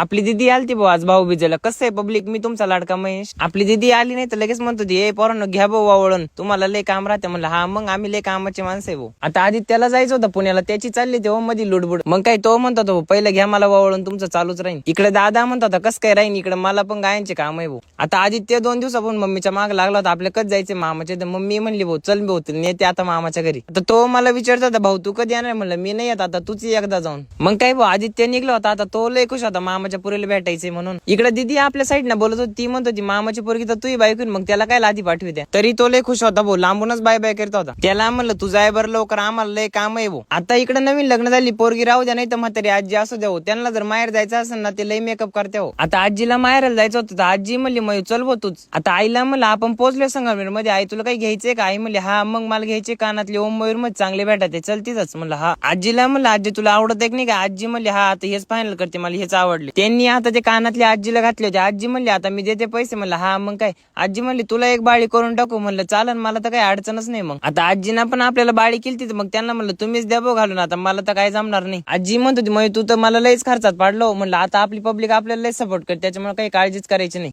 आपली दिदी आलती भाऊ आज भाऊ बीजेला कसं आहे पब्लिक मी तुमचा लाडका महेश. आपली दिदी आली नाही तर लगेच म्हणतो ती ए पोरांनो घ्या भाऊ वावळून. तुम्हाला लय काम राहते. म्हणलं हा मग आम्ही लय कामाचे माणसं आहे भाऊ. आता आधी त्याला जायचं होतं पुण्याला. त्याची चालली तेव्हा हो, मध्ये लुडबुड. मग काय तो म्हणतो तो पहिलं घ्या मला वावळून तुमचं चालूच राहीन. इकडे दादा म्हणतो होता कसं काय राहीन इकडे? मला पण गायांचे काम आहे भाऊ. आता आदित्य दोन दिवसापासून मम्मीच्या माग लागला होता आपल्या कधी जायचे मामाचे तर मम्मी म्हणली भाऊ चल भाऊ तुला नेते आता मामाच्या घरी. आता तो मला विचारत होता भाऊ तू कधी येणार म्हणलं मी नाही येत आता तूच एकदा जाऊन. मग काय भाऊ आदित्य निघला होता आता तो लय खुश होता मामा मामाच्या पुरीला भेटायचे म्हणून. इकडे दिदी आपल्या साईडनं बोलत होती ती म्हणत होती मामाची पोरगी तर तूही बायकून मग त्याला काय लादी पाठवी द्या. तरी तो लय खुश होता भाऊ लांबूनच बाय बाय करत होता. त्याला म्हणलं तू जाय बरं लवकर आम्हाला लय काम आहे भाऊ. आता इकडे नवीन लग्न झाली पोरगी राहू द्या नाही तर म्हातारी आजी असू द्या त्यांना जर माहेर जायचं असेल ना ते लय मेकअप करते हो आता आजीला माहेरला जायचं होतं तर आजी म्हणली मग चल बो तूच. आता आईला म्हणलं आपण पोहोचलो संगमेरमध्ये आई तुला काही घ्यायचंय का? आई म्हणली हा मग मला घ्यायचे कानातले ओम मयूरमध्ये चांगले भेटायचे चल तिथंच. म्हणलं हा. आजीला म्हणलं आजी तुला आवडत आहे की नाही का? आजी म्हणली हा आता हेच फायनल करते मला हेच आवडले. त्यांनी आता ते कानातले आजीला घातले होते आजी म्हणली आता मी देते पैसे. म्हणलं हा मग काय? आजी म्हणली तुला एक बाळी करून टाकू. म्हणलं चालन मला तर काही अडचणच नाही मग. आता आजीना पण आपल्याला बाळी केली तर मग त्यांना म्हणलं तुम्हीच द्या भाऊ घालून आता मला तर काही जमणार नाही. आजी म्हणत होती मग तू तर मला लयच खर्चात पाडलो. म्हणलं आता आपली पब्लिक आपल्याला लय सपोर्ट कर त्याच्यामुळे काही काळजीच करायची नाही.